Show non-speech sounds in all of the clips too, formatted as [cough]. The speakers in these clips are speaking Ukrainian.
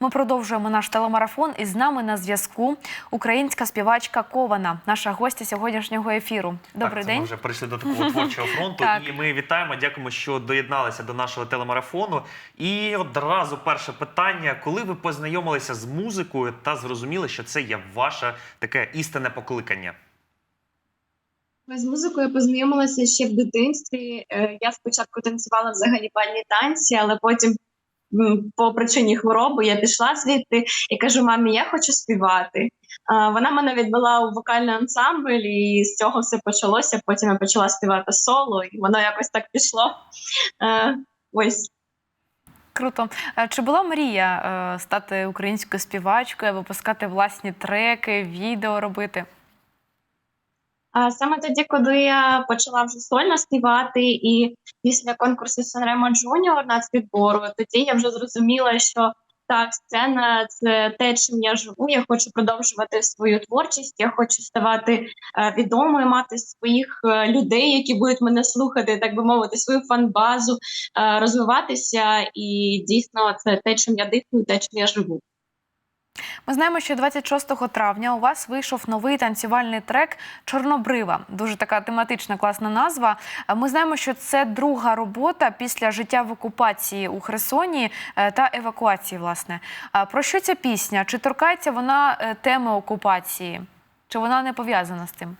Ми продовжуємо наш телемарафон. І з нами на зв'язку українська співачка Кована, наша гостя сьогоднішнього ефіру. Добрий так, день. Ми вже прийшли до такого [laughs] творчого фронту. Так. І ми вітаємо, дякуємо, що доєдналися до нашого телемарафону. І одразу перше питання: коли ви познайомилися з музикою та зрозуміли, що це є ваше таке істинне покликання? З музикою познайомилася ще в дитинстві. Е, Я спочатку танцювала взагалі бальні танці, але потім по причині хвороби я пішла звідти і кажу: мамі, я хочу співати. Вона мене відвела у вокальний ансамбль, і з цього все почалося. Потім я почала співати соло, і воно якось так пішло. Е, Ось Круто. Чи була мрія е, стати українською співачкою, випускати власні треки, відео робити? Саме тоді, коли я почала вже сольно співати, і після конкурсу Санремо Джуніор нацвідбору, тоді я вже зрозуміла, що так, сцена це те, чим я живу. Я хочу продовжувати свою творчість. Я хочу ставати е, відомою, мати своїх е, людей, які будуть мене слухати, так би мовити, свою фан-базу, е, розвиватися. І дійсно, це те, чим я дихаю, те, чим я живу. Ми знаємо, що 26 травня у вас вийшов новий танцювальний трек Чорнобрива. Дуже така тематична класна назва. Ми знаємо, що це друга робота після життя в окупації у Херсоні е, та евакуації. Власне, про що ця пісня? Чи торкається вона е, теми окупації? Чи вона не пов'язана з тим?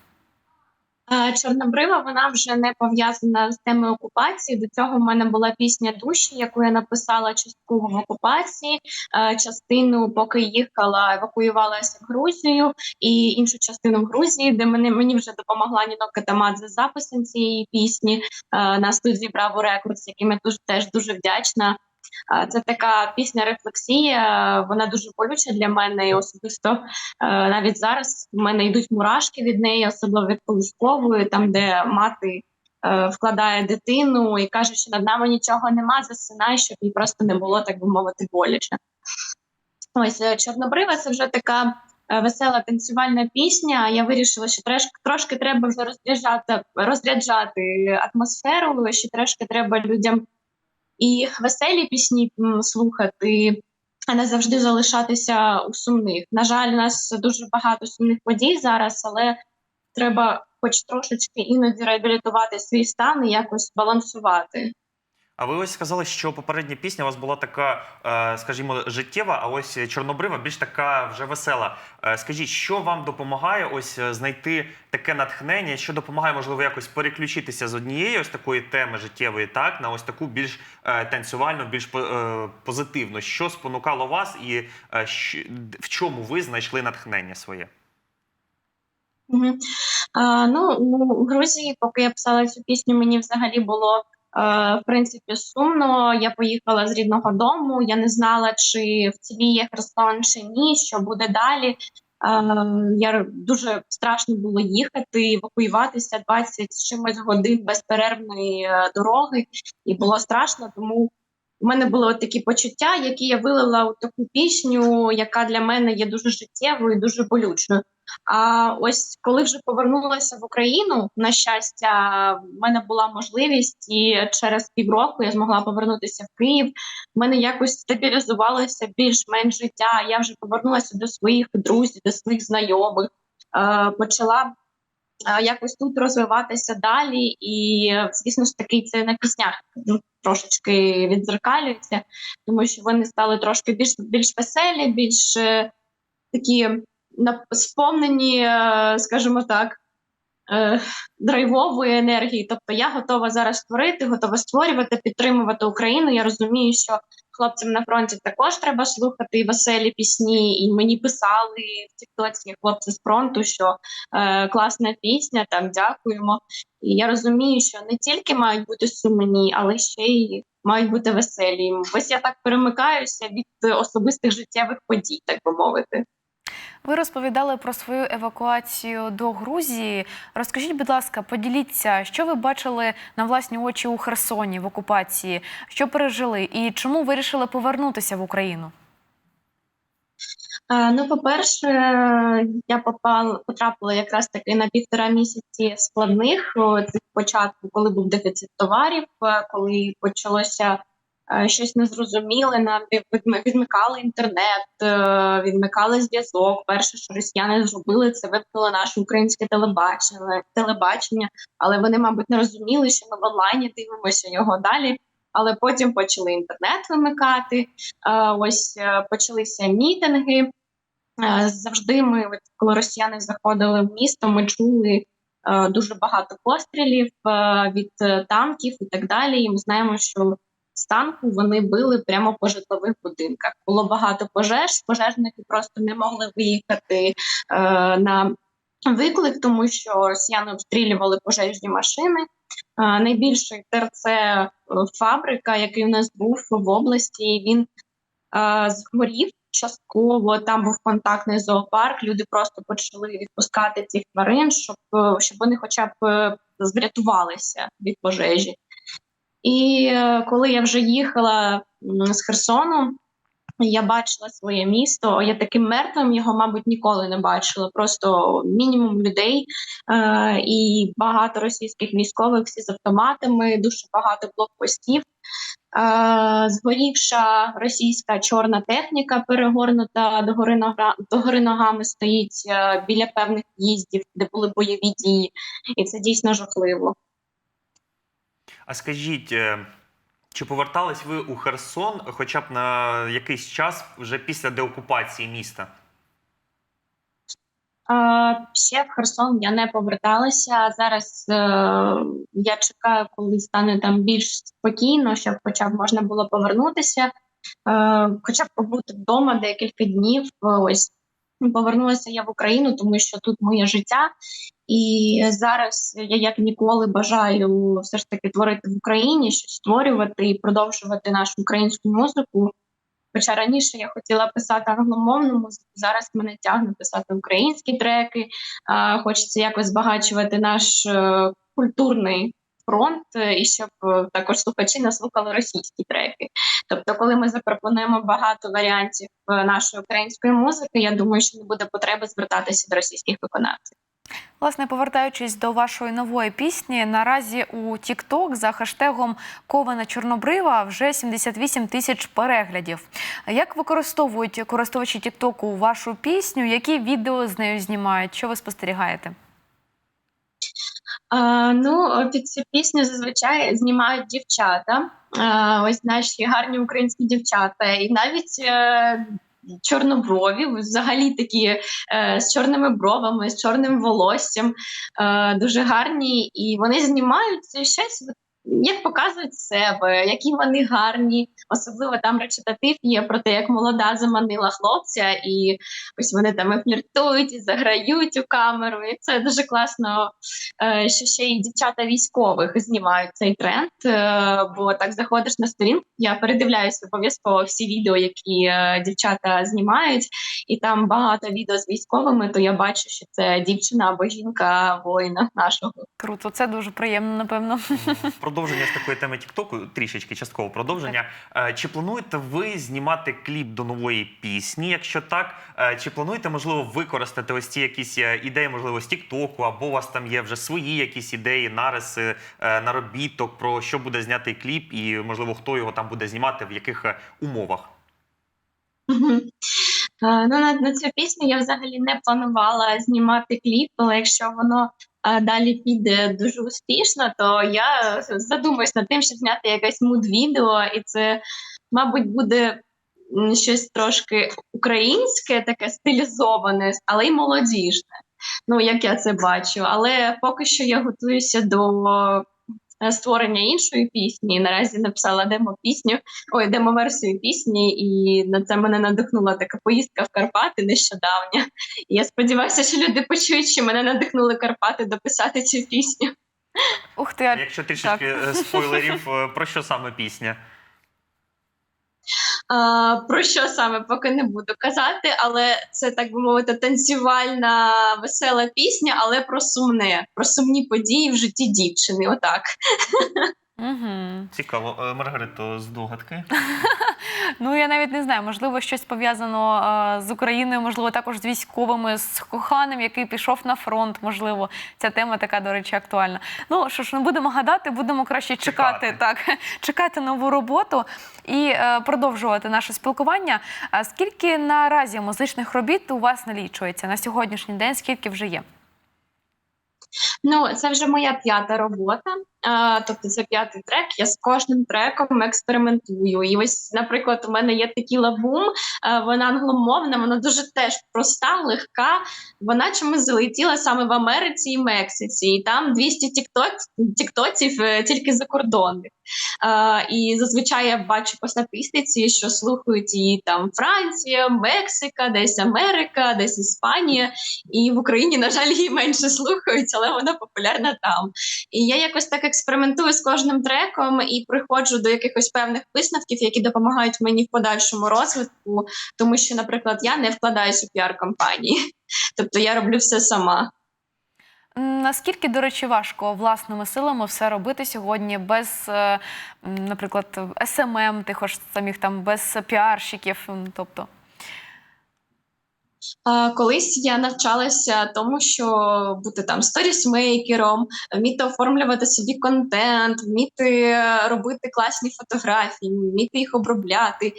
Чорнобрива вона вже не пов'язана з темою окупації. До цього в мене була пісня душі, яку я написала частково в окупації. Е, Частину, поки їхала, евакуювалася в Грузію, і іншу частину в Грузії, де мені, мені вже допомогла Ніно Катамадзе з записом цієї пісні е, на студії Браво Рекордс, яким я теж дуже вдячна. Це така пісня рефлексія. Вона дуже болюча для мене і особисто е, навіть зараз в мене йдуть мурашки від неї, особливо від колискової, там де мати е, вкладає дитину і каже, що над нами нічого нема, засинай, щоб їй просто не було, так би мовити, боляче. Ось е, Чорнобрива це вже така весела танцювальна пісня. Я вирішила, що трошки, трошки треба вже розряджати, розряджати атмосферу, що трошки треба людям і веселі пісні слухати, а не завжди залишатися у сумних. На жаль, у нас дуже багато сумних подій зараз, але треба, хоч трошечки іноді реабілітувати свій стан і якось балансувати. А ви ось сказали, що попередня пісня у вас була така, е, скажімо, життєва, а ось чорнобрива більш така вже весела. Е, Скажіть, що вам допомагає ось е, знайти таке натхнення, що допомагає, можливо, якось переключитися з однієї ось такої теми життєвої, так на ось таку більш танцювальну, більш позитивну. Що спонукало вас, і в чому ви знайшли натхнення своє? Угу. А, ну, ну, в Грузії, поки я писала цю пісню, мені взагалі було в принципі сумно. Я поїхала з рідного дому. Я не знала, чи в цілі є Херсон, чи ні, що буде далі. Е, я дуже страшно було їхати, евакуюватися 20 з чимось годин безперервної е, дороги, і було страшно, тому. У мене були от такі почуття, які я вилила у таку пісню, яка для мене є дуже життєвою, і дуже болючою. А ось коли вже повернулася в Україну, на щастя, в мене була можливість, і через півроку я змогла повернутися в Київ. В мене якось стабілізувалося більш-менш життя. Я вже повернулася до своїх друзів, до своїх знайомих, е, почала е, якось тут розвиватися далі. І, звісно ж таки, це на піснях ну, трошечки відзеркалюється, тому що вони стали трошки більш більш веселі, більш е, такі сповнені, е, скажімо так, е, драйвової енергії. Тобто я готова зараз творити, готова створювати, підтримувати Україну. Я розумію, що хлопцям на фронті також треба слухати веселі пісні, і мені писали в тіктоці хлопці з фронту, що е, класна пісня, там дякуємо. І я розумію, що не тільки мають бути сумні, але ще й мають бути веселі. Ось я так перемикаюся від особистих життєвих подій, так би мовити. Ви розповідали про свою евакуацію до Грузії. Розкажіть, будь ласка, поділіться, що ви бачили на власні очі у Херсоні в окупації, що пережили, і чому вирішили повернутися в Україну? Е, Ну, по-перше, я попала, потрапила якраз таки на півтора місяці складних о, цих початку, коли був дефіцит товарів, е, коли почалося е, щось незрозуміле, нам відмикали інтернет, е, відмикали зв'язок. Перше, що росіяни зробили, це вимкнули наше українське телебачення, телебачення, але вони, мабуть, не розуміли, що ми в онлайні дивимося його далі. Але потім почали інтернет вимикати. Е, Ось почалися мітинги. Завжди ми, коли росіяни заходили в місто, ми чули дуже багато пострілів від танків і так далі. І ми знаємо, що з танку вони били прямо по житлових будинках. Було багато пожеж. Пожежники просто не могли виїхати е, на виклик, тому що росіяни обстрілювали пожежні машини. Е, Найбільший ТРЦ е, фабрика, який в нас був в області, він е, згорів частково. Там був контактний зоопарк. Люди просто почали відпускати цих тварин, щоб, е, щоб вони хоча б е, врятувалися від пожежі. І е, коли я вже їхала з Херсону, я бачила своє місто. Я таким мертвим його, мабуть, ніколи не бачила. Просто мінімум людей е, і багато російських військових всі з автоматами, дуже багато блокпостів. Е, згорівша російська чорна техніка, перегорнута догори, нога, догори ногами, стоїть е, біля певних в'їздів, де були бойові дії, і це дійсно жахливо. А скажіть, е, чи повертались ви у Херсон хоча б на якийсь час вже після деокупації міста? Ще в Херсон я не поверталася. Зараз е, я чекаю, коли стане там більш спокійно, щоб хоча б можна було повернутися, е, хоча б побути вдома декілька днів. Ось повернулася я в Україну, тому що тут моє життя. І зараз я як ніколи бажаю все ж таки творити в Україні, щось створювати і продовжувати нашу українську музику. Хоча раніше я хотіла писати англомовну музику, зараз мене тягне писати українські треки. Хочеться якось збагачувати наш е, культурний фронт, е, і щоб е, також слухачі не слухали російські треки. Тобто, коли ми запропонуємо багато варіантів нашої української музики, я думаю, що не буде потреби звертатися до російських виконавців. Власне, повертаючись до вашої нової пісні, наразі у TikTok за хештегом Кована Чорнобрива вже 78 тисяч переглядів. Як використовують користувачі TikTok вашу пісню? Які відео з нею знімають? Що ви спостерігаєте? А, ну, під цю пісню зазвичай знімають дівчата. А, ось наші гарні українські дівчата, і навіть е, чорноброві, взагалі такі е, з чорними бровами, з чорним волоссям, е, дуже гарні, і вони знімають цей щось. Як показують себе, які вони гарні, особливо там речитатив є про те, як молода заманила хлопця, і ось вони там і фліртують, і заграють у камеру. І це дуже класно, е, що ще й дівчата військових знімають цей тренд. е, Бо так заходиш на сторінку, я передивляюся обов'язково всі відео, які е, дівчата знімають, і там багато відео з військовими. То я бачу, що це дівчина або жінка воїна нашого. Круто, це дуже приємно, напевно. Продовження з такої теми Тіктоку, трішечки частково продовження. Е, Чи плануєте ви знімати кліп до нової пісні? Якщо так, е, чи плануєте можливо використати ось ці якісь е, ідеї, можливо, з Тіктоку, або у вас там є вже свої якісь ідеї, нариси, наробіток про що буде знятий кліп, і можливо хто його там буде знімати, в яких умовах? Ну, на, на цю пісню я взагалі не планувала знімати кліп, але якщо воно далі піде дуже успішно, то я задумаюсь над тим, щоб зняти якесь муд-відео, і це, мабуть, буде щось трошки українське, таке стилізоване, але й молодіжне. Ну, як я це бачу. Але поки що я готуюся до створення іншої пісні. Наразі написала демо-пісню, ой, демо-версію пісні, і на це мене надихнула така поїздка в Карпати нещодавня. І я сподіваюся, що люди почують, що мене надихнули Карпати дописати цю пісню. Ух ти, Якщо трішечки так. спойлерів, [laughs] е, про що саме пісня? А, про що саме поки не буду казати, але це так би мовити танцювальна весела пісня, але про сумне, про сумні події в житті дівчини. Отак. Угу. Цікаво, Е, Маргарито, здогадки. [laughs] Ну я навіть не знаю, можливо, щось пов'язано е, з Україною, можливо, також з військовими, з коханим, який пішов на фронт. Можливо, ця тема така, до речі, актуальна. Ну що ж, не будемо гадати, будемо краще чекати, Чекати. так, [laughs] чекати нову роботу і е, продовжувати наше спілкування. А скільки наразі музичних робіт у вас налічується на сьогоднішній день? Скільки вже є? Ну, це вже моя п'ята робота. Тобто це п'ятий трек. Я з кожним треком експериментую. І ось, наприклад, у мене є такий лабум, вона англомовна, вона дуже теж проста, легка. Вона чомусь залетіла саме в Америці і Мексиці. І там 200 тікток, тіктоців е, тільки закордонних. А, і зазвичай я бачу по статистиці, що слухають її там Франція, Мексика, десь Америка, десь Іспанія. І в Україні, на жаль, її менше слухають, але вона популярна там. І я якось так експериментую з кожним треком і приходжу до якихось певних висновків, які допомагають мені в подальшому розвитку, тому що, наприклад, я не вкладаюсь у піар-кампанії, [laughs] тобто я роблю все сама. Наскільки, до речі, важко власними силами все робити сьогодні без, е, наприклад, СММ, тих ж самих там без піарщиків, тобто. Колись я навчалася тому, що бути там сторісмейкером, вміти оформлювати собі контент, вміти робити класні фотографії, вміти їх обробляти.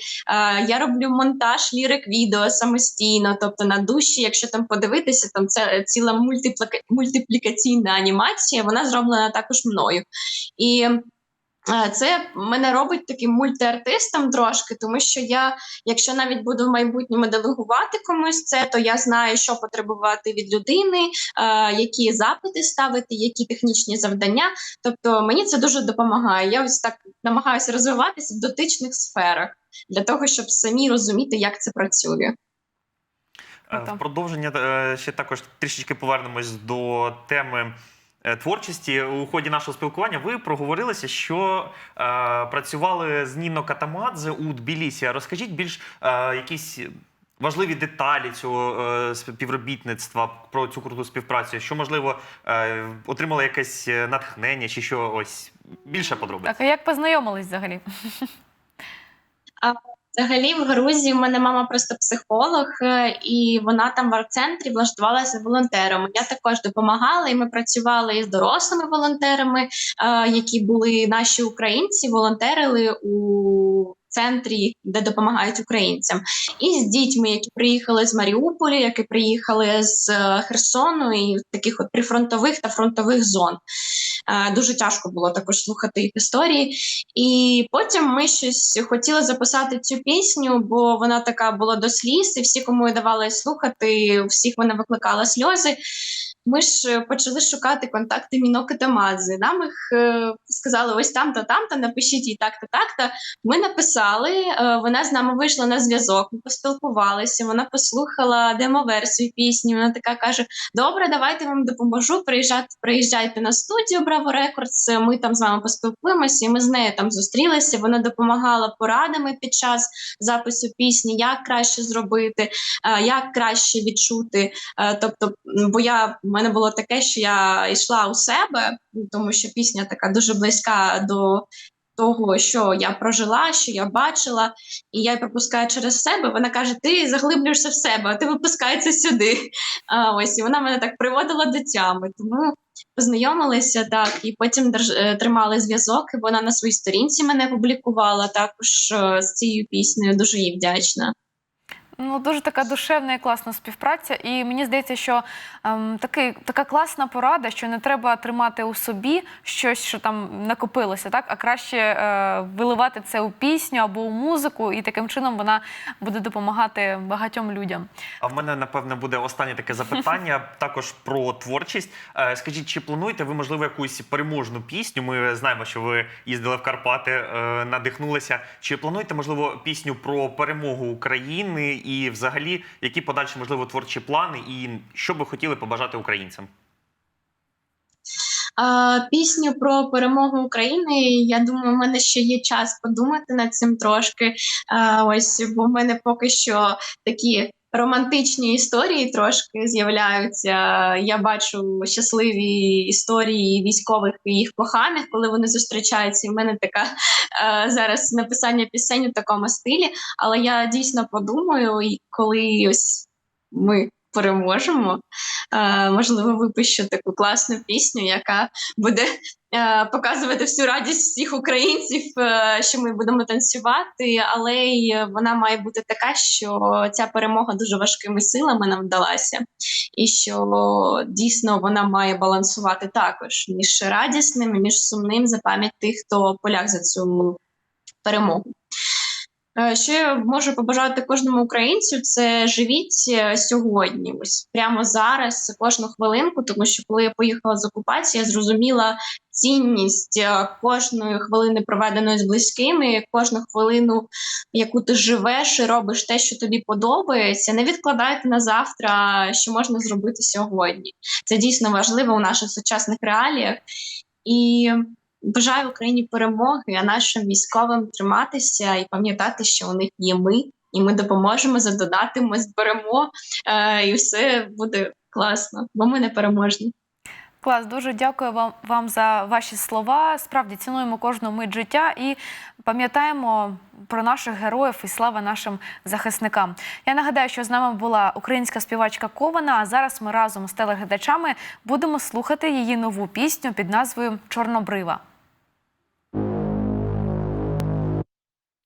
Я роблю монтаж лірик відео самостійно, тобто на душі, якщо там подивитися, там це ціла мультипліка- мультиплікаційна анімація, вона зроблена також мною. І це мене робить таким мультиартистом трошки, тому що я, якщо навіть буду в майбутньому делегувати комусь це, то я знаю, що потребувати від людини, е, які запити ставити, які технічні завдання. Тобто мені це дуже допомагає. Я ось так намагаюся розвиватися в дотичних сферах для того, щоб самі розуміти, як це працює. Е, В продовження е, ще також трішечки повернемось до теми. Е, Творчості у ході нашого спілкування ви проговорилися, що е, працювали з Ніно Катамадзе у Тбілісі. Розкажіть більш е, якісь важливі деталі цього е, співробітництва про цю круту співпрацю. Що можливо е, отримали якесь е, натхнення, чи що ось більше подробиць? Так, а як познайомились взагалі? Взагалі, в Грузії в мене мама просто психолог, е, і вона там в арт-центрі влаштувалася волонтером. Я також допомагала, і ми працювали із дорослими волонтерами, е, які були наші українці, волонтерили у центрі, де допомагають українцям, і з дітьми, які приїхали з Маріуполя, які приїхали з е, Херсону і таких от прифронтових та фронтових зон. Дуже тяжко було також слухати їх історії. І потім ми щось хотіли записати цю пісню, бо вона така була до сліз, і всі, кому давали слухати, всіх вона викликала сльози. Ми ж е, почали шукати контакти Міноки Тамадзи. Нам їх е, сказали: ось там-то, там-то, напишіть їй так-то, так-то. Ми написали, е, вона з нами вийшла на зв'язок, ми поспілкувалися. Вона послухала демо-версію пісні. Вона така каже: Добре, давайте вам допоможу. Приїжджати, приїжджайте на студію Браво Рекордс. Ми там з вами поспілкуємося. І ми з нею там зустрілися. Вона допомагала порадами під час запису пісні, як краще зробити, як краще відчути. Тобто, бо я в мене було таке, що я йшла у себе, тому що пісня така дуже близька до. Того, що я прожила, що я бачила, і я й пропускаю через себе. Вона каже: Ти заглиблюєшся в себе, ти випускається сюди. А, ось і вона мене так приводила до тями. Тому познайомилися так, і потім держ... е, тримали зв'язок. І вона на своїй сторінці мене публікувала також е, з цією піснею. Дуже їй вдячна. Ну, дуже така душевна і класна співпраця. І мені здається, що ем, такий, така класна порада, що не треба тримати у собі щось, що там накопилося, так? а краще е, виливати це у пісню або у музику, і таким чином вона буде допомагати багатьом людям. А в мене напевне буде останнє таке запитання [laughs] також про творчість. Е, Скажіть, чи плануєте ви можливо якусь переможну пісню? Ми знаємо, що ви їздили в Карпати, е, надихнулися. Чи плануєте можливо пісню про перемогу України і, взагалі, які подальші можливо творчі плани, і що би хотіли побажати українцям? Пісню про перемогу України. Я думаю, у мене ще є час подумати над цим трошки. Ось бо в мене поки що такі романтичні історії трошки з'являються. Я бачу щасливі історії військових і їх коханих, коли вони зустрічаються. І в мене така зараз написання пісень у такому стилі. Але я дійсно подумаю, і коли ось ми переможемо, е, можливо, випущу таку класну пісню, яка буде е, показувати всю радість всіх українців, е, що ми будемо танцювати, але й вона має бути така, що ця перемога дуже важкими силами нам вдалася, і що дійсно вона має балансувати також між радісним між сумним за пам'ять тих, хто поляг за цю перемогу. Е, я можу побажати кожному українцю, це живіть е, сьогодні, ось прямо зараз, кожну хвилинку, тому що коли я поїхала з окупації, я зрозуміла цінність е, кожної хвилини, проведеної з близькими, кожну хвилину, яку ти живеш і робиш те, що тобі подобається. Не відкладайте на завтра, що можна зробити сьогодні. Це дійсно важливо у наших сучасних реаліях. І бажаю Україні перемоги, а нашим військовим триматися і пам'ятати, що у них є ми, і ми допоможемо, задонатимо, зберемо, е, і все буде класно, бо ми не переможні. Клас, дуже дякую вам, вам за ваші слова. Справді цінуємо кожну мить життя і пам'ятаємо про наших героїв і слава нашим захисникам. Я нагадаю, що з нами була українська співачка Кована. А зараз ми разом з телеглядачами будемо слухати її нову пісню під назвою Чорнобрива.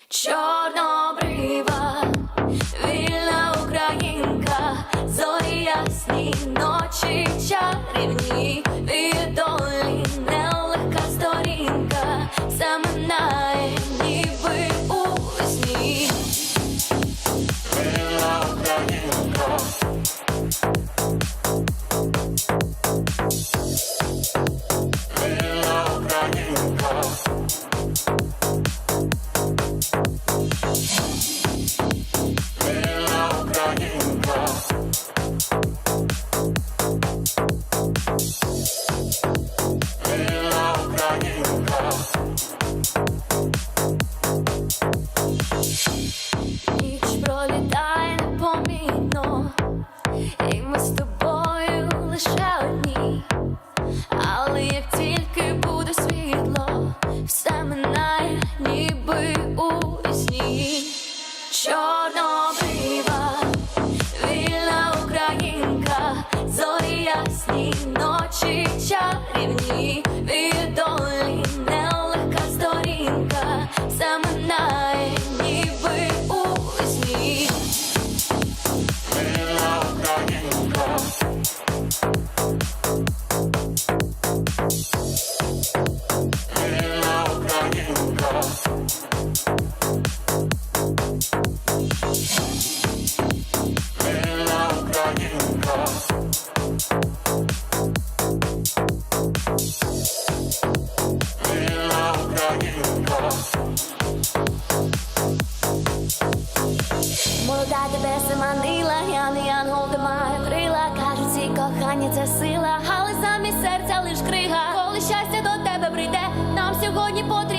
Чорнобрива, вільна українка, зорі ясні, ночі чарівні, від це сила, але замість серця лиш крига. Коли щастя до тебе прийде, нам сьогодні потрібно